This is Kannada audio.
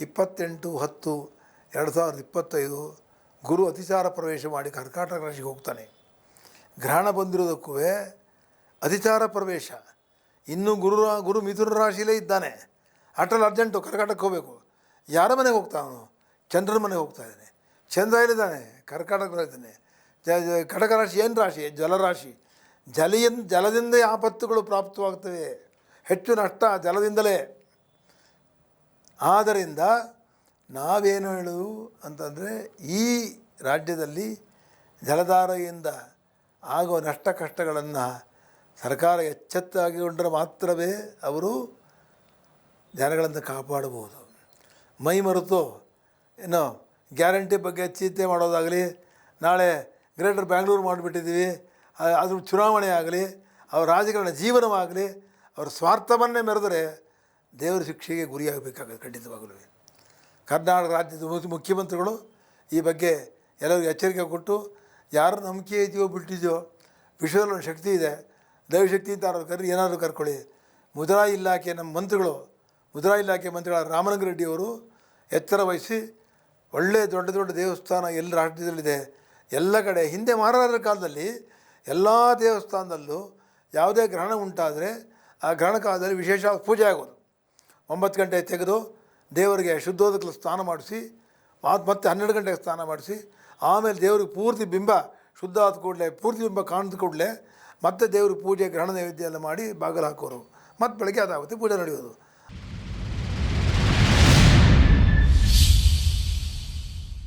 ಇಪ್ಪತ್ತೆಂಟು, ಹತ್ತು, ಎರಡು ಸಾವಿರದ ಇಪ್ಪತ್ತೈದು ಗುರು ಅತಿಚಾರ ಪ್ರವೇಶ ಮಾಡಿ ಕರ್ಕಾಟಕ ರಾಶಿಗೆ ಹೋಗ್ತಾನೆ. ಗ್ರಹಣ ಬಂದಿರೋದಕ್ಕೂ ಅತಿಚಾರ ಪ್ರವೇಶ. ಇನ್ನೂ ಗುರು ಗುರು ಮಿಥುನ ರಾಶಿಯಲ್ಲೇ ಇದ್ದಾನೆ. ಅಟಲ್ ಅರ್ಜೆಂಟು ಕರ್ಕಾಟಕಕ್ಕೆ ಹೋಗಬೇಕು. ಯಾರ ಮನೆಗೆ ಹೋಗ್ತಾ ಅವನು? ಚಂದ್ರನ ಮನೆಗೆ ಹೋಗ್ತಾ ಇದ್ದಾನೆ. ಚಂದ್ರ ಎಲ್ಲಿದ್ದಾನೆ? ಕರ್ಕಾಟಕ ಇದ್ದಾನೆ ಕಟಕ ರಾಶಿ ಏನು ರಾಶಿ? ಜಲರಾಶಿ ಜಲಿಯಿಂದ ಜಲದಿಂದ ಆಪತ್ತುಗಳು ಪ್ರಾಪ್ತವಾಗ್ತವೆ. ಹೆಚ್ಚು ನಷ್ಟ ಜಲದಿಂದಲೇ. ಆದ್ದರಿಂದ ನಾವೇನು ಹೇಳೋದು ಅಂತಂದರೆ ಈ ರಾಜ್ಯದಲ್ಲಿ ಜಲಧಾರೆಯಿಂದ ಆಗುವ ನಷ್ಟ ಕಷ್ಟಗಳನ್ನು ಸರ್ಕಾರ ಎಚ್ಚೆತ್ತಾಗಿಕೊಂಡರೆ ಮಾತ್ರವೇ ಅವರು ಜನಗಳನ್ನು ಕಾಪಾಡಬಹುದು. ಮೈ ಮರೆತು ಏನು ಗ್ಯಾರಂಟಿ ಬಗ್ಗೆ ಚಿಂತೆ ಮಾಡೋದಾಗಲಿ, ನಾಳೆ ಗ್ರೇಟರ್ ಬ್ಯಾಂಗ್ಳೂರು ಮಾಡಿಬಿಟ್ಟಿದ್ದೀವಿ ಅದ್ರ ಅದು ಚುನಾವಣೆ ಆಗಲಿ, ಅವರ ರಾಜಕಾರಣ ಜೀವನವಾಗಲಿ, ಅವರ ಸ್ವಾರ್ಥವನ್ನೇ ಮೆರೆದರೆ ದೇವರ ಶಿಕ್ಷೆಗೆ ಗುರಿಯಾಗಬೇಕಾಗುತ್ತೆ ಖಂಡಿತವಾಗಲೂ. ಕರ್ನಾಟಕ ರಾಜ್ಯದ ಮುಖ್ಯ- ಮುಖ್ಯಮಂತ್ರಿಗಳು ಈ ಬಗ್ಗೆ ಎಲ್ಲರಿಗೂ ಎಚ್ಚರಿಕೆ ಕೊಟ್ಟು, ಯಾರು ನಂಬಿಕೆ ಇದೆಯೋ ಬಿಟ್ಟಿದೆಯೋ ವಿಶ್ವದಲ್ಲಿ ಒಂದು ಶಕ್ತಿ ಇದೆ. ದೈವಶಕ್ತಿ ಅಂತ ಅವ್ರು ಕರಿ, ಏನಾದರೂ ಕರ್ಕೊಳ್ಳಿ. ಮುದ್ರಾ ಇಲಾಖೆ ನಮ್ಮ ಮಂತ್ರಿಗಳು, ಮುದ್ರಾ ಇಲಾಖೆ ಮಂತ್ರಿಗಳ ರಾಮಲಿಂಗ ರೆಡ್ಡಿಯವರು ಎಚ್ಚರ ವಹಿಸಿ ಒಳ್ಳೆಯ ದೊಡ್ಡ ದೊಡ್ಡ ದೇವಸ್ಥಾನ ಎಲ್ಲ ರಾಜ್ಯದಲ್ಲಿದೆ ಎಲ್ಲ ಕಡೆ, ಹಿಂದೆ ಮಹಾರಾಜರ ಕಾಲದಲ್ಲಿ ಎಲ್ಲ ದೇವಸ್ಥಾನದಲ್ಲೂ ಯಾವುದೇ ಗ್ರಹಣ ಉಂಟಾದರೆ ಆ ಗ್ರಹಣ ಕಾಲದಲ್ಲಿ ವಿಶೇಷ ಪೂಜೆ ಆಗೋದು. ಒಂಬತ್ತು ಗಂಟೆ ತೆಗೆದು ದೇವರಿಗೆ ಶುದ್ಧೋದಕ್ಕೆ ಸ್ನಾನ ಮಾಡಿಸಿ ಮತ್ತು ಹನ್ನೆರಡು ಗಂಟೆಗೆ ಸ್ನಾನ ಮಾಡಿಸಿ, ಆಮೇಲೆ ದೇವ್ರಿಗೆ ಪೂರ್ತಿ ಬಿಂಬ ಶುದ್ಧ ಆದ ಕೂಡಲೇ, ಪೂರ್ತಿ ಬಿಂಬ ಕಾಣಿದ ಕೂಡಲೇ ಮತ್ತೆ ದೇವ್ರಿಗೆ ಪೂಜೆ, ಗ್ರಹಣ ನೈವೇದ್ಯ ಎಲ್ಲ ಮಾಡಿ ಬಾಗಿಲು ಹಾಕೋರು. ಮತ್ತು ಬೆಳಗ್ಗೆ ಅದಾಗುತ್ತೆ ಪೂಜೆ ನಡೆಯೋದು.